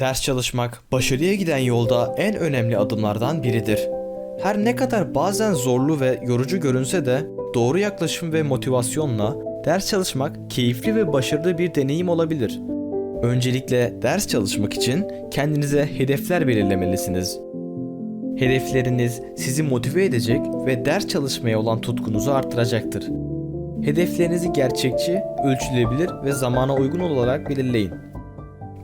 Ders çalışmak başarıya giden yolda en önemli adımlardan biridir. Her ne kadar bazen zorlu ve yorucu görünse de doğru yaklaşım ve motivasyonla ders çalışmak keyifli ve başarılı bir deneyim olabilir. Öncelikle ders çalışmak için kendinize hedefler belirlemelisiniz. Hedefleriniz sizi motive edecek ve ders çalışmaya olan tutkunuzu arttıracaktır. Hedeflerinizi gerçekçi, ölçülebilir ve zamana uygun olarak belirleyin.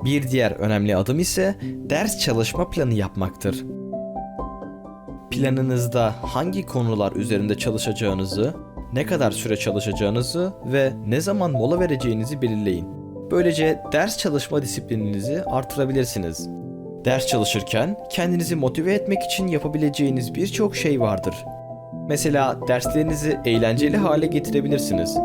Bir diğer önemli adım ise ders çalışma planı yapmaktır. Planınızda hangi konular üzerinde çalışacağınızı, ne kadar süre çalışacağınızı ve ne zaman mola vereceğinizi belirleyin. Böylece ders çalışma disiplininizi artırabilirsiniz. Ders çalışırken kendinizi motive etmek için yapabileceğiniz birçok şey vardır. Mesela derslerinizi eğlenceli hale getirebilirsiniz.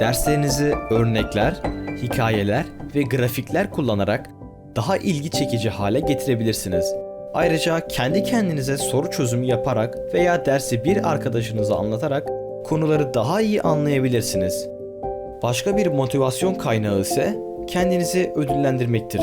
Derslerinizi örnekler, hikayeler ve grafikler kullanarak daha ilgi çekici hale getirebilirsiniz. Ayrıca kendi kendinize soru çözümü yaparak veya dersi bir arkadaşınıza anlatarak konuları daha iyi anlayabilirsiniz. Başka bir motivasyon kaynağı ise kendinizi ödüllendirmektir.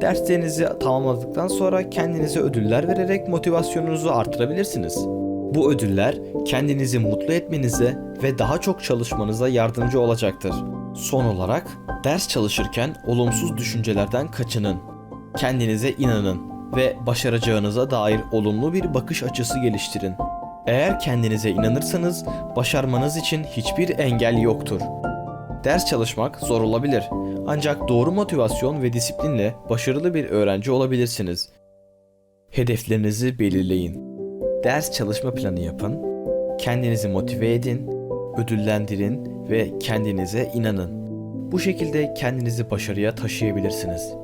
Derslerinizi tamamladıktan sonra kendinize ödüller vererek motivasyonunuzu artırabilirsiniz. Bu ödüller kendinizi mutlu etmenize ve daha çok çalışmanıza yardımcı olacaktır. Son olarak ders çalışırken olumsuz düşüncelerden kaçının. Kendinize inanın ve başaracağınıza dair olumlu bir bakış açısı geliştirin. Eğer kendinize inanırsanız başarmanız için hiçbir engel yoktur. Ders çalışmak zor olabilir. Ancak doğru motivasyon ve disiplinle başarılı bir öğrenci olabilirsiniz. Hedeflerinizi belirleyin. Ders çalışma planı yapın. Kendinizi motive edin, ödüllendirin ve kendinize inanın. Bu şekilde kendinizi başarıya taşıyabilirsiniz.